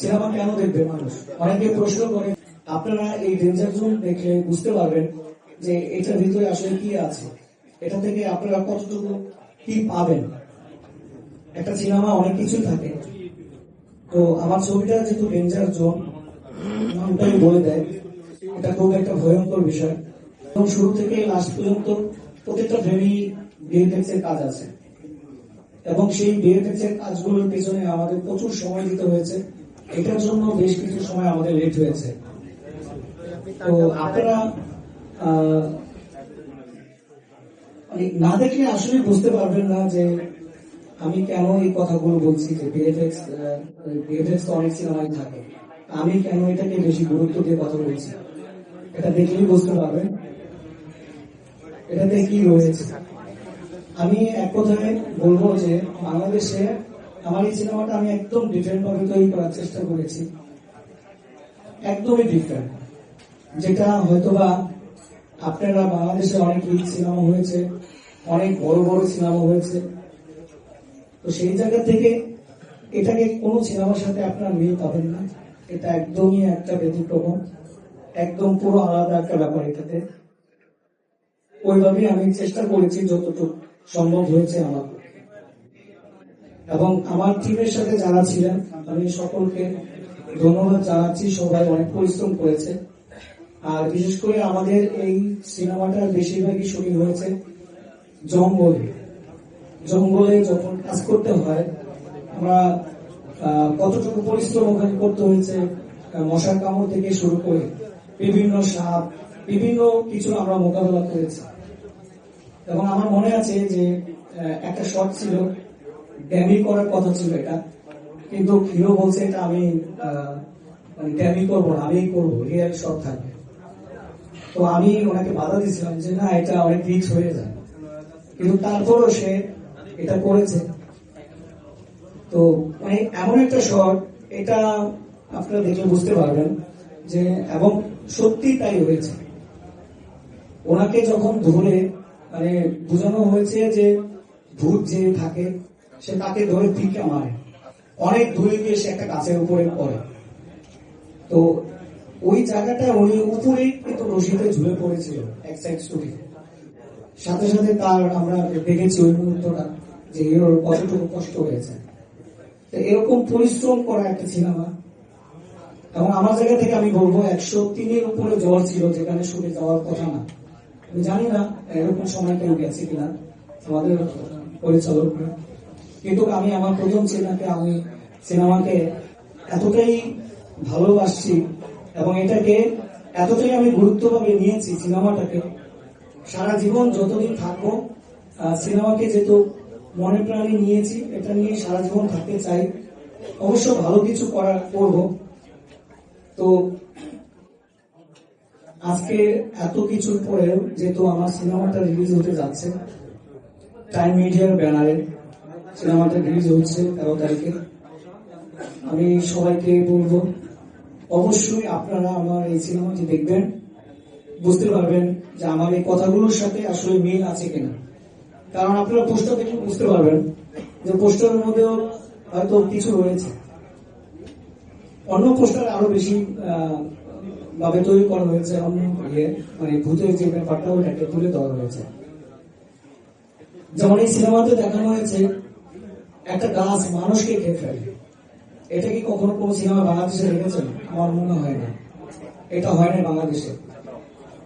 Cinema কেন দেখবে মানুষ? অনেকে প্রশ্ন করে, আপনারা এই ডেঞ্জার জোন দেখে বুঝতে পারবেন যে এটার ভিতরে আসলে কি আছে। এটা থেকে আপনারা কতটুকু কি পাবেন? একটা সিনেমা অনেক কিছু থাকে। তো আমার ছবিটা যেহেতু ডেঞ্জার জোন নামটাই বলে দেয়। এটা খুব একটা ভয়ঙ্কর বিষয়। এবং শুরু থেকে লাস্ট পর্যন্ত প্রত্যেকটা ফ্রেমই ভিএফএক্স এর কাজ আছে। এবং সেই ভিএফএক্স এর কাজগুলোর পেছনে আমাদের প্রচুর সময় দিতে হয়েছে। এটার জন্য বেশ কিছু সময় আমাদের লেট হয়েছে। তো আপনারা মানে না দেখলে আসলে বুঝতে পারবেন না যে আমি কেন এই কথাগুলো বলছি যে অনেক থাকে। আমি কেন এটাকে বেশি গুরুত্ব দিয়ে কথা বলছি? এটা দেখলেই বুঝতে পারবেন। এটাতে কি রয়েছে? আমি এক কথায় বলব যে বাংলাদেশে আমার এই সিনেমাটা আমি একদম ডিফারেন্ট ভাবে তৈরি করার চেষ্টা করেছি। একদমই ডিফারেন্ট যেটা হয়তোবা আপনারা বাংলাদেশে অনেক হিট সিনেমা হয়েছে, অনেক বড় বড় সিনেমা হয়েছে। তো সেই জায়গা থেকে এটাকে কোনো সিনেমার সাথে আপনার মিল পাবেন না। এটা একদমই একটা ব্যতিক্রম, একদম পুরো আলাদা একটা ব্যাপার এটাতে। ওইভাবেই আমি চেষ্টা করেছি যতটুকু সম্ভব হয়েছে আমার এবং আমার টিমের সাথে যারা ছিলেন, আমি সকলকে ধন্যবাদ জানাচ্ছি। সবাই অনেক পরিশ্রম করেছে। আর বিশেষ করে আমাদের এই সিনেমাটার বেশিরভাগই শুটিং হয়েছে জঙ্গলে। জঙ্গলে যখন কাজ করতে হয়, আমরা কতটুকু পরিশ্রম ওখানে করতে হয়েছে মশার কামড় থেকে শুরু করে বিভিন্ন সাপ, বিভিন্ন কিছু আমরা মোকাবেলা করেছি। এবং আমার মনে আছে যে একটা শট ছিল ড্যামি করার কথা ছিল এটা। কিন্তু হিরো বলছে এটা আমি মানে ড্যামি করব না আমি করব রিয়েল শট থাকবে। তো আমি ওনাকে বাধা দিয়েছিলাম যে না, এটা অনেক রিচ হয়ে যায়। কিন্তু তারপরও সে এটা করেছে। তো মানে এমন একটা শট, এটা আপনারা দেখলে বুঝতে পারবেন যে, এবং সত্যি তাই হয়েছে। ওনাকে যখন ধরে মানে বোঝানো হয়েছে যে ভূত যে থাকে সে তাকে ধরে পিকে মারে। অনেক দূরে গিয়ে সে একটা গাছের উপরে পড়ে। তো ওই জায়গাটা উনি উপরে কিন্তু রশিতে ঝুলে পড়েছিল এক সাইড স্টোরি সাথে সাথে তার আমরা দেখেছি ওই মুহূর্তটা যে হিরোর কতটুকু কষ্ট হয়েছে। তো এরকম পরিশ্রম করা একটা সিনেমা এবং আমার জায়গা থেকে আমি বলব একশো তিনের উপরে জ্বর ছিল, যেখানে শুনে যাওয়ার কথা না। আমি জানি না এরকম সময় কেউ গেছে কিনা। আমাদের পরিচালক কিন্তু আমি আমার প্রথম সিনেমাকে আমি সিনেমাকে এতটাই ভালোবাসছি এবং এটাকে এতটাই আমি গুরুত্বভাবে নিয়েছি সিনেমাটাকে সারা জীবন যতদিন থাকব সিনেমাকে যেহেতু মনে প্রাণে নিয়েছি, এটা নিয়ে সারা জীবন থাকতে চাই। অবশ্য ভালো কিছু করার করব। তো আজকে এত কিছুর পরেও যেহেতু আমার সিনেমাটা রিলিজ হতে যাচ্ছে টাইম মিডিয়ার ব্যানারে সিনেমাটা রিলিজ হচ্ছে তেরো তারিখে। আমি সবাইকে বলব, অবশ্যই আপনারা আমার এই সিনেমাটি দেখবেন। বুঝতে পারবেন যে আমার এই কথাগুলোর সাথে আসলে মিল আছে কিনা। কারণ আপনারা পোস্টার দেখে বুঝতে পারবেন যে পোস্টারের মধ্যেও হয়তো কিছু রয়েছে। অন্য পোস্টার আরও বেশি ভাবে তৈরি করা হয়েছে। অন্য ইয়ে মানে ভূতের যে ব্যাপারটা, ওটাকে তুলে ধরা হয়েছে। যেমন এই সিনেমাতে দেখানো হয়েছে একটা গাছ মানুষকে খেয়ে ফেলে। এটা কি কখনো কোনো সিনেমা বাংলাদেশে রেখেছেন আমার মনে হয় না। এটা হয় না বাংলাদেশে।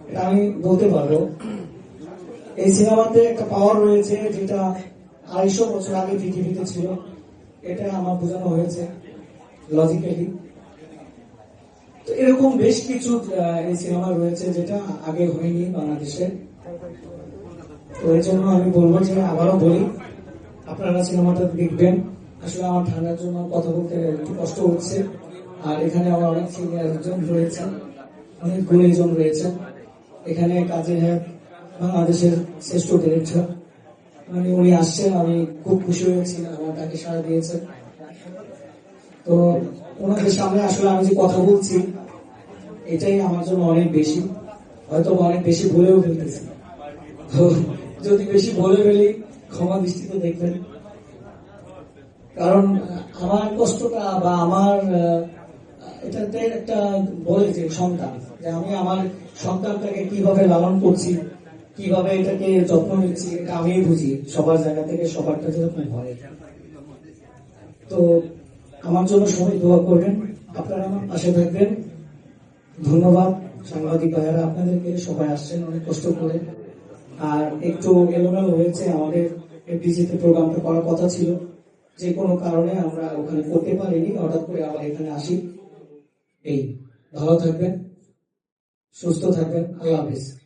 এটা আমি বলতে পারব। এই সিনেমাতে একটা পাওয়ার রয়েছে যেটা আড়াইশো বছর আগে পৃথিবীতে ছিল। এটা আমার বোঝানো হয়েছে লজিক্যালি তো এরকম বেশ কিছু এই সিনেমা রয়েছে যেটা আগে হয়নি বাংলাদেশে। তো এই জন্য আমি বলব যে আবারও বলি আপনারা সিনেমাটা দেখবেন। আসলে আমার ঠান্ডার জন্য কথা বলতে একটু কষ্ট হচ্ছে। আর এখানে আমার অনেক সিনিয়র জন রয়েছেন। অনেক গুণীজন রয়েছেন। এখানে কাজে হ্যাঁ বাংলাদেশের শ্রেষ্ঠ ডিরেক্টর মানে উনি আসছেন, আমি খুব খুশি হয়েছি, আমার তাকে সাড়া দিয়েছেন। তো ওনাদের সামনে আসলে আমি যে কথা বলছি, এটাই আমার জন্য অনেক বেশি। হয়তো অনেক বেশি বলেও ফেলতেছি। তো যদি বেশি বলে ফেলি ক্ষমা দৃষ্টিতে দেখবেন। কারণ, আমার কষ্টটা বা আমার এটাতে একটা বলে যে সন্তান, যে আমি আমার সন্তানটাকে কীভাবে লালন করছি, কীভাবে এটাকে যত্ন নিচ্ছি, এটা আমি বুঝি, সবার জায়গা থেকে সবারটা যেরকম হয়। তো আমার জন্য সবাই দোয়া করবেন, আপনারা আমার পাশে থাকবেন। ধন্যবাদ, সাংবাদিক ভাইয়ারা, আপনাদেরকে সবাই আসছেন, অনেক কষ্ট করে। আর একটু এলোমেলো হয়েছে আমাদের এপিজিতে প্রোগ্রামটা করার কথা ছিল। যে কোনো কারণে আমরা ওখানে করতে পারিনি। হঠাৎ করে আবার এখানে আসি। এই, ভালো থাকবেন, সুস্থ থাকবেন। আল্লাহ হাফিজ।